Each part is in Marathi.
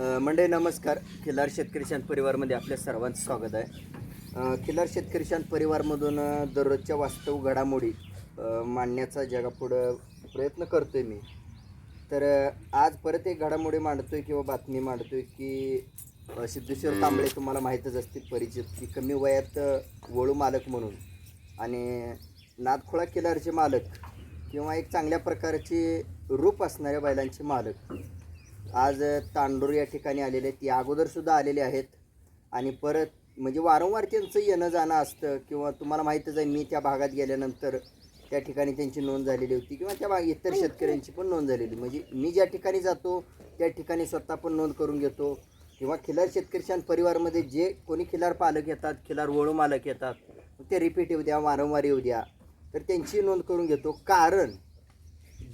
अ, मंडळी नमस्कार. खिलार शेतकरी शांत परिवारमध्ये आपल्या सर्वांचं स्वागत आहे. खिलार शेतकरी शांत परिवारमधून दररोजच्या वास्तव घडामोडी मांडण्याचा जगापुढं प्रयत्न करतो आहे मी. तर आज परत एक घडामोडी मांडतो आहे किंवा बातमी मांडतो आहे की सिद्धेश्वर कांबळे तुम्हाला माहीतच असतील परिचित की कमी वयात वळू मालक म्हणून आणि नादखोळा किल्लारचे मालक किंवा एक चांगल्या प्रकारचे रूप असणाऱ्या बैलांचे मालक. आज तांडूर या ठिकाणी आलेले आहेत. या अगोदरसुद्धा आलेले आहेत. आणि परत म्हणजे वारंवार त्यांचं येणं जाणं असतं किंवा तुम्हाला माहीतच आहे मी त्या भागात गेल्यानंतर त्या ठिकाणी त्यांची नोंद झालेली होती किंवा त्या भाग इतर शेतकऱ्यांची पण नोंद झालेली. म्हणजे मी ज्या ठिकाणी जातो त्या ठिकाणी स्वतः पण नोंद करून घेतो. किंवा खिलार शेतकरी शांत परिवारमध्ये जे कोणी खिलार पालक येतात खिलार वळू मालक येतात ते रिपीट येऊ द्या वारंवार येऊ द्या तर त्यांची नोंद करून घेतो. कारण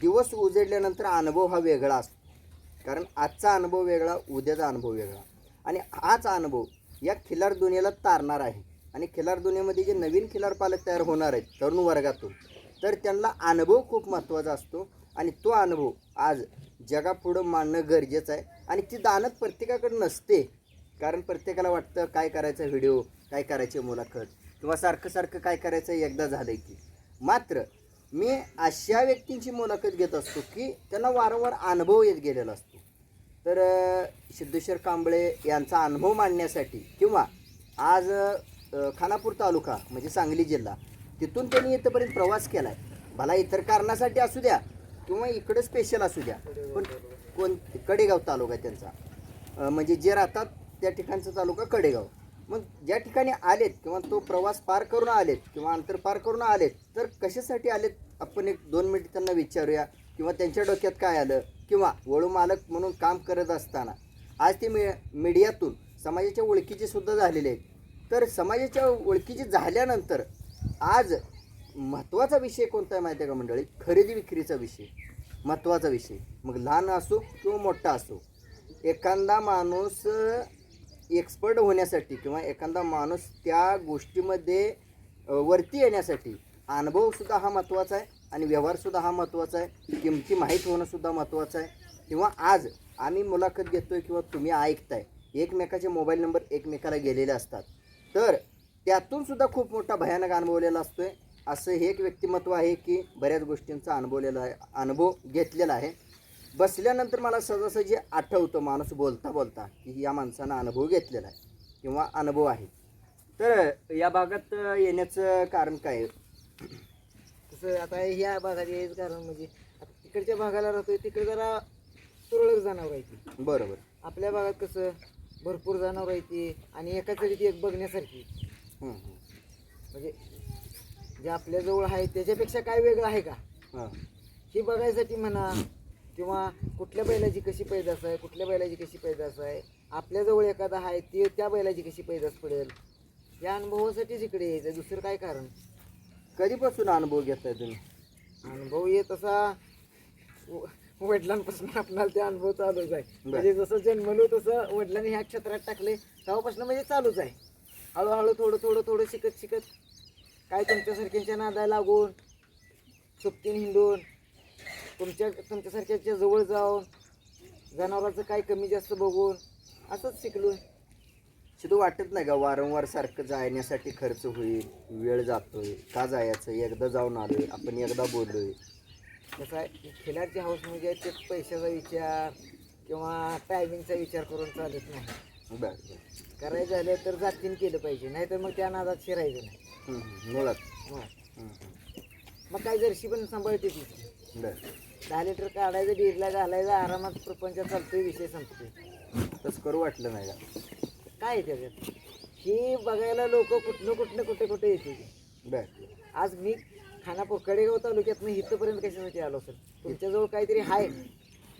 दिवस उजडल्यानंतर अनुभव हा वेगळा असतो. कारण आजचा अनुभव वेगळा उद्याचा अनुभव वेगळा. आणि हाच अनुभव या खिलार दुनियेला तारणार आहे. आणि खिलार दुनियेमध्ये जे नवीन खिलार पालक तयार होणार आहेत तरुण वर्गातून तर त्यांना अनुभव खूप महत्त्वाचा असतो. आणि तो अनुभव आज जगापुढं मांडणं गरजेचं आहे. आणि ती दानत प्रत्येकाकडे नसते. कारण प्रत्येकाला वाटतं काय करायचं व्हिडिओ? काय करायचे मुलाखत? किंवा सारखं सारखं काय करायचं एकदा झालं की. मात्र मी अशा व्यक्तींची मुलाखत घेत असतो की त्यांना वारंवार अनुभव येत गेलेला असतो. तर सिद्धेश्वर कांबळे यांचा अनुभव मांडण्यासाठी किंवा आज खानापूर तालुका म्हणजे सांगली जिल्हा तिथून त्यांनी इथंपर्यंत प्रवास केला आहे भला इतर कारणासाठी असू द्या किंवा इकडं स्पेशल असू द्या पण कोण कडेगाव तालुका आहे त्यांचा. म्हणजे जे राहतात त्या ठिकाणचा तालुका कडेगाव. मग ज्या ठिकाणी आलेत किंवा तो प्रवास पार करून आलेत किंवा अंतर पार करून आलेत तर कशासाठी आलेत? आपण एक दोन मिनिट त्यांना विचारूया किंवा त्यांच्या डोक्यात काय आलं? किंवा वळू मालक म्हणून काम करत असताना आज ते मी मीडियातून समाजाच्या ओळखीचे सुद्धा झालेले आहेत. तर समाजाच्या ओळखीचे झाल्यानंतर आज महत्त्वाचा विषय कोणता आहे माहिती आहे का मंडळी? खरेदी विक्रीचा विषय. महत्त्वाचा विषय. मग लहान असो किंवा मोठा असो एखादा माणूस एक्सपर्ट होण्यासाठी किंवा एखादा माणूस त्या गोष्टीमध्ये वरती येण्यासाठी अनुभवसुद्धा हा महत्त्वाचा आहे. आणि व्यवहारसुद्धा हा महत्त्वाचा आहे. किमती माहीत होणंसुद्धा महत्त्वाचं आहे. किंवा आज आम्ही मुलाखत घेतो आहे किंवा तुम्ही ऐकताय एकमेकाचे मोबाईल नंबर एकमेकाला गेलेले असतात. तर त्यातूनसुद्धा खूप मोठा भयानक अनुभवलेला असतो आहे असं हे एक व्यक्तिमत्व आहे की बऱ्याच गोष्टींचा अनुभवलेला आहे अनुभव घेतलेला आहे. बसल्यानंतर मला सहजासहजी आठवतं माणूस बोलता बोलता की या माणसानं अनुभव घेतलेला आहे किंवा अनुभव आहे. तर या भागात येण्याचं कारण काय आहे? तसं आता ह्या भागात यायचं कारण म्हणजे आता तिकडच्या भागाला राहतोय तिकडे जरा तुरळक जनावर आहे ती. बरोबर. आपल्या भागात कसं भरपूर जनावर आहे ती आणि एकाच वेळी ती एक बघण्यासारखी. हं, हं. म्हणजे जे आपल्या जवळ आहे त्याच्यापेक्षा काय वेगळं आहे का? हां. हे बघायसाठी म्हणा किंवा कुठल्या बैलाची कशी पैदास आहे कुठल्या बैलाची कशी पैदास आहे आपल्याजवळ एखादा आहे ते त्या बैलाची कशी पैदास पडेल? या अनुभवासाठीच इकडे यायचं. दुसरं काय कारण? कधीपासून अनुभव घेताय तुम्ही? अनुभव येत असा व- वडिलांपासून आपल्याला ते अनुभव चालूच आहे. म्हणजे जसं जन्मलो तसं वडिलांनी ह्या क्षेत्रात टाकले तेव्हापासून म्हणजे चालूच आहे. हळूहळू थोडं थोडं थोडं शिकत शिकत काय तुमच्यासारख्यांच्या नादा लागून सुट्टीन हिंडून तुमच्या तुमच्यासारख्याच्या जवळ जाऊन जनावरांचं काय कमी जास्त बघून असंच शिकलो शिदू वाटत नाही का वारंवार सारखं जाण्यासाठी खर्च होईल वेळ जातोय का जायचं? एकदा जाऊन आलोय आपण एकदा बोललोय. कसं आहे खिलारची हाऊस म्हणजे ते पैशाचा विचार किंवा टायमिंगचा विचार करून चालत नाही. बरं बरं. करायचं झालं तर जातीन केलं पाहिजे नाहीतर मग त्या नादात शिरायचं नाही. मुळात. मग काय जर्शी पण सांभाळते ती. बरं. दहा लिटर काढायचं दीडला घालायचं आरामात प्रपंच चालतोय विषय संपतोय. तसं करू वाटलं नाही का? काय आहे त्याच्यात ही बघायला लोक कुठनं कुठनं कुठे कुठे येते बरं. आज मी खानापूर कडेगाव तालुक्यात मी इथंपर्यंत कशासाठी आलो असेल? तुमच्याजवळ काहीतरी आहे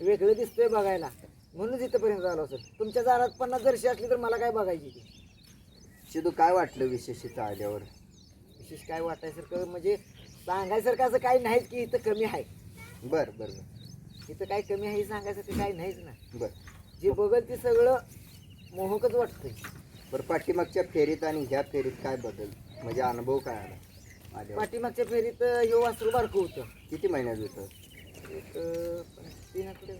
वेगळं दिसतंय बघायला. म्हणूनच इथंपर्यंत आलो असेल. तुमच्या दारात पन्नास जर्शी असली तर मला काय बघायची ती? शिदू काय वाटलं विशेष इथं आल्यावर? विशेष काय वाटायसारखं? म्हणजे सांगायसारखं असं काही नाहीच की इथं कमी आहे. बरं बरं बरं. इथं काय कमी आहे हे सांगायसाठी काही नाहीच ना. बरं. जे बघल ते सगळं मोहकच वाटतंय. बरं पाठीमागच्या फेरीत आणि ह्या फेरीत काय बदल? म्हणजे अनुभव काय आला? पाठीमागच्या फेरीत ह्यो वासरू बारकं होतं. किती महिन्यात होतं? एक अं, तीन आठवडे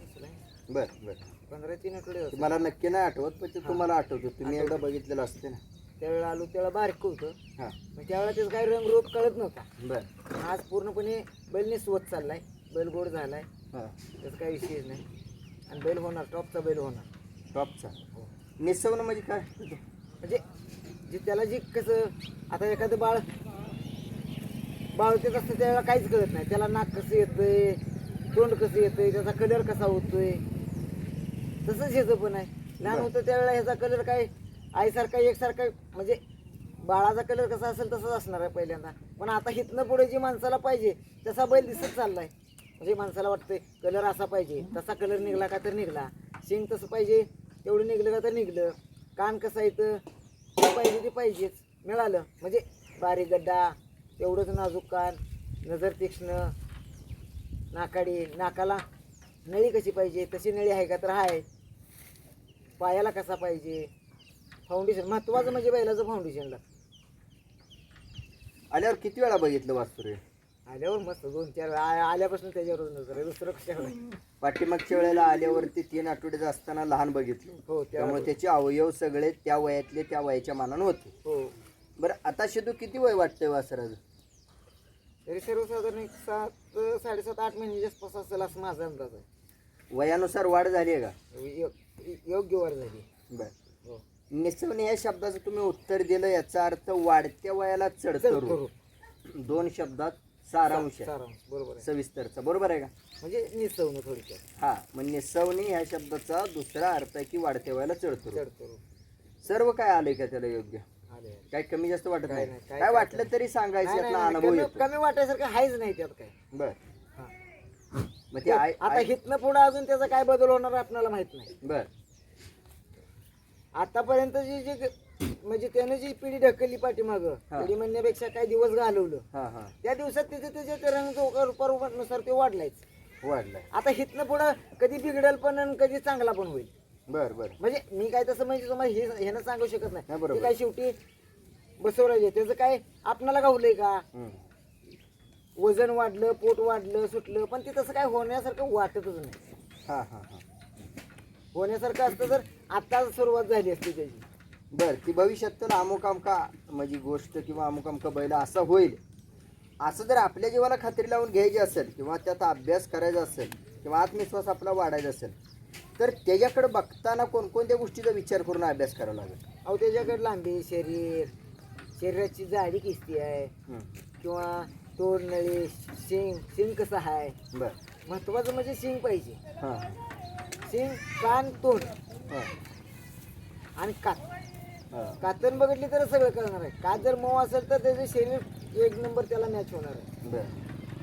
बरं बरं. पंधरा तीन आठवडे होते मला नक्की नाही आठवत पण ते तुम्हाला आठवतो तुम्ही एकदा बघितलेलं असते ना. त्यावेळेला आलो त्यावेळेला बारीक होतं. हां. मग त्यावेळेला त्याचा काही रंग रोप कळत नव्हता. बर. आज पूर्णपणे बैल निसवत चाललाय. बैल गोड झालाय. हां. त्याचा काही विषयच नाही. आणि बैल होणार टॉपचा बैल होणार. टॉपचा? निसवणं म्हणजे काय? म्हणजे जे त्याला जे कसं आता एखादं बाळ बाळ तेच असतं त्यावेळेला काहीच कळत नाही. त्याला नाक कसं येतंय तोंड कसं येतंय त्याचा कलर कसा होतोय तसंच ह्याचं पण आहे. लहान. होतं त्यावेळेला ह्याचा कलर काय आईसारखा एकसारखा म्हणजे बाळाचा कलर कसा असेल तसंच असणार आहे पहिल्यांदा. पण आता हिथनं पुढे जी माणसाला पाहिजे तसा बैल दिसत चाललाय. म्हणजे माणसाला वाटतंय कलर असा पाहिजे तसा कलर निघला का तर निघला. शिंग तसं पाहिजे. तेवढं निघलं का तर निघलं. कान कसं येतं ते पाहिजे ते पाहिजेच. मिळालं. म्हणजे बारीक गड्डा तेवढंच नाजूक कान नजर तीक्ष्ण नाकाडी नाकाला नळी कशी पाहिजे? तशी नळी आहे का तर आहे. पायाला कसा पाहिजे? फाउंडेशन महत्त्वाचं म्हणजे बैलाचं फाउंडेशन लागतं आल्यावर किती वेळा बघितलं वास्तुरे? आल्यावर मस्त दोन चार वेळा आ- आल्यापासून त्याच्यावर नजर आहे दुसरं कशावर? पाठीमागच्या वेळेला आल्यावरती तीन आठवड्याचं असताना लहान बघितलं. हो त्यामुळे त्यामुळे त्याचे अवयव सगळे त्या वयातले त्या वयाच्या मानानं होते. हो. बरं आता शेतू किती वय वाटतंय वासराचं? तरी सर्वसाधारण एक सात साडेसात आठ महिन्याच्या आसपास असेल असं माझा अंदाज आहे. वयानुसार वाढ झाली आहे का? यो- योग्य वर झाली. बर. हो. निसवणे या शब्दाचं तुम्ही उत्तर दिलं याचा अर्थ वाढत्या वयाला करू. दोन शब्दात सारांश आहे. सारांश बरोबर आहे. सविस्तरचा. बरोबर आहे का? म्हणजे निसवणं थोडक्यात. हा मग निसवणे ह्या शब्दाचा दुसरा अर्थ आहे की वाढत्या वयाला चढतरू चढ करू सर्व काय आलंय का त्याला योग्य? आले काय कमी जास्त वाटत काय नाही? नाही, काय- वाटलं तरी सांगायचं नाही, यातला नाही, अनुभव कमी येतो कमी वाटायसारखं आहेच नाही त्यात काय. बर. हा. मग ते आय आता आय- हिथनं पुढे अजून त्याचा काय बदल होणार आपल्याला माहीत नाही. बर. आतापर्यंत जी जी म्हणजे त्याने जी पिढी ढकलली पाठीमाग हा. पिढी म्हणण्यापेक्षा काही दिवस घालवलं. हा हा. त्या दिवसात त्याचे त्याचे ते रंग रूपानुसार ते वाढलायच. वाढलाय. आता हिथनं पुढं कधी बिघडेल पण आणि कधी चांगला पण होईल. बर बर. म्हणजे मी काय तसं म्हणजे तुम्हाला हे ह्यानं सांगू शकत नाही, नाही बरोबर. ते काय शेवटी बसवरायचे त्याचं काय आपणाला गावलंय का? हम्म. वजन वाढलं पोट वाढलं सुटलं पण ते तसं काय होण्यासारखं वाटतच नाही. हा हा हा. होण्यासारखं असतं तर आता सुरुवात झाली असती त्याची. बर ती भविष्यात तर अमुक अमका म्हणजे गोष्ट किंवा अमुक अमका बैल असा होईल. असं जर आपल्या जीवाला खात्री लावून घ्यायची असेल किंवा त्यात अभ्यास करायचा असेल किंवा आत्मविश्वास आपला वाढायचा असेल तर त्याच्याकडे बघताना कोणकोणत्या गोष्टीचा विचार करून अभ्यास करावा लागेल? अहो त्याच्याकडे लांबी शरीर शरीराची जाडी किस्ती आहे. किंवा तोड नळी शिंग शिंग कसं आहे? बर. महत्वाचं म्हणजे शिंग पाहिजे. हां. शिंग कान तोंड. हां. आणि कात. हां कातन बघितली तर सगळं कळणार आहे. कात जर मऊ असेल तर त्याचं शरीर एक नंबर त्याला मॅच होणार आहे.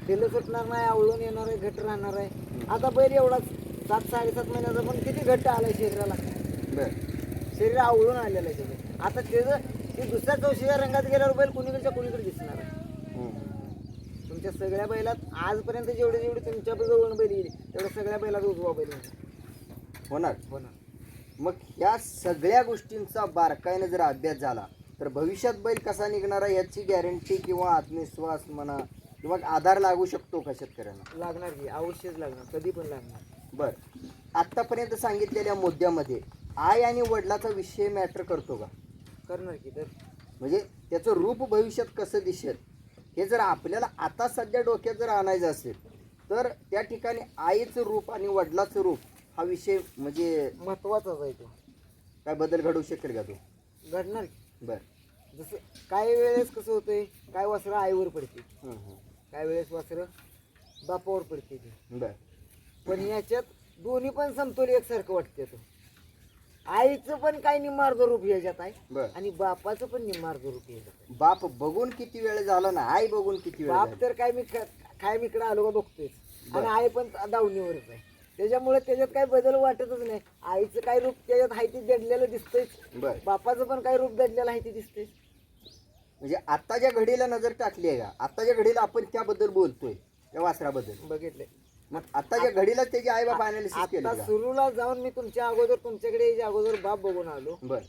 तेल सुटणार नाही आवळून येणार आहे घट राहणार आहे. आता बैल एवढाच सात साडेसात महिन्याचा पण किती घट्ट आलाय शरीराला. शरीर आवळून आलेलं आहे त्याचं आता त्याचं ते दुसऱ्या चौशीच्या रंगात गेल्यावर बैल कुणीकडच्या कुणीकडे दिसणार आहे. तुमच्या सगळ्या बैलात आजपर्यंत जेवढे जेवढे तुमच्या बैल येईल तेवढ्या सगळ्या बैलात उजवा बैल. होणार. होणार. मग ह्या सगळ्या गोष्टींचा बारकाईने जर अभ्यास झाला तर भविष्यात बैल कसा निघणार आहे याची गॅरंटी किंवा आत्मविश्वास म्हणा किंवा आधार लागू शकतो का शेतकऱ्यांना? लागणार की अवश्यच लागणार कधी पण लागणार. बर. आत्तापर्यंत सांगितलेल्या मुद्द्यामध्ये आई आणि वडिलाचा विषय मॅटर करतो का? करणार की तर. म्हणजे त्याचं रूप भविष्यात कसं दिसेल? हे जर आपल्याला आता सध्या डोक्यात जर आणायचं असेल तर त्या ठिकाणी आईचं रूप आणि वडिलाचं रूप हा विषय म्हणजे महत्वाचाच आहे तो. काय बदल घडवू शकेल का तो? घडणार की. बर. जसं काही वेळेस कसं होतंय काय वस्त्र आईवर पडते. हं, हं. काय वेळेस वस्त्र बापावर पडते ती. बर. पण याच्यात दोन्ही पण समतोल एकसारखं वाटते तो. आईचं पण काय निम्मार्ग रूप याच्यात आहे बर. आणि बापाचं पण निम्मार्ग रूप याच्यात आहे. बाप बघून किती वेळ झाला ना आई बघून किती वेळ बाप झाला? तर काय मी ख- काय मी इकडे आलो का बघतोय. आणि आई पण दावणीवरच आहे. त्याच्यामुळे त्याच्यात काही बदल वाटतच नाही. आईचं काय रूप त्याच्यात आहे ते दडलेलं दिसतंय. बर. बापाचं पण काय रूप दडलेलं आहे ते दिसतंय. म्हणजे आत्ताच्या घडीला नजर टाकली आहे का आत्ताच्या घडीला आपण त्याबद्दल बोलतोय त्या वासराबद्दल. बघितलंय. मग आत्ताच्या घडीला त्याचे आई बाप अनालिसिस आता सुरूला जाऊन मी तुमच्या अगोदर तुमच्याकडे यायच्या अगोदर बाप बघून आलो. बर.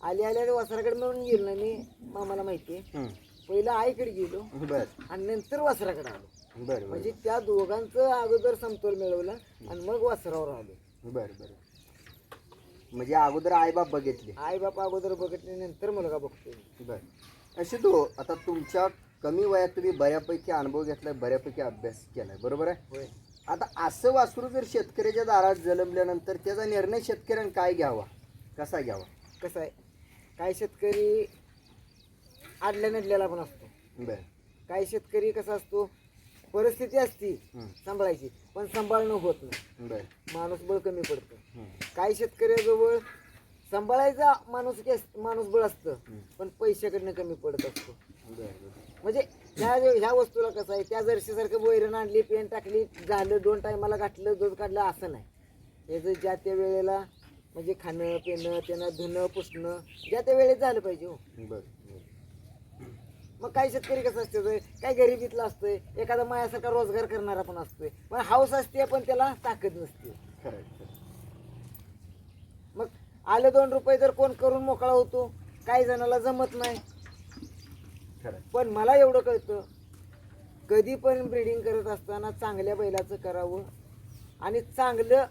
आले आले वासराकडे मिळून गेलो ना मी मामाला माहिती आहे. पहिलं आईकडे गेलो बर. आणि नंतर वासराकडे आलो. बर बर. म्हणजे त्या दोघांचं अगोदर समतोल मिळवला आणि मग वासरावर आलो. बर बर. म्हणजे अगोदर आईबाप बघितले. आई बापा अगोदर बघितल्यानंतर मुलगा बघतोय. बर. अशी तो आता तुमच्या कमी वयात तुम्ही बऱ्यापैकी अनुभव घेतलाय बऱ्यापैकी अभ्यास केलाय बरोबर आहे? होय. आता असं वासरू जर शेतकऱ्याच्या दारात जन्मल्यानंतर त्याचा निर्णय शेतकऱ्यानं काय घ्यावा? कसा घ्यावा? कसं आहे? काय शेतकरी आडल्या नडलेला पण असतो. बर. काही शेतकरी कसा असतो परिस्थिती असती हं, सांभाळायची पण सांभाळणं होत नाही. बर. माणूस बळ कमी पडतं. हं, काही शेतकऱ्याजवळ सांभाळायचा माणूस माणूस बळ असतं हं. पण पैशाकडनं कमी पडत असतो. म्हणजे ह्या ह्या वस्तूला कसं आहे त्या जर्शीसारखं वैरण आणली पेन टाकली झालं दोन टायमाला घातलं दूध काढलं असं नाही. याचं ज्या त्या वेळेला म्हणजे खाणं पिणं त्यानं धुणं पुसणं ज्या त्या वेळेत झालं पाहिजे हो. बर. मग काही शेतकरी कसं असतं काही गरिबीतला असतोय. एखादा मायासारखा रोजगार करणारा पण असतोय. पण हाऊस असते पण त्याला ताकद नसते. मग आले दोन रुपये जर कोण करून मोकळा होतो? काही जणाला जमत नाही. पण मला एवढं कळतं कधी पण ब्रीडिंग करत असताना चांगल्या बैलाचं करावं आणि चांगलं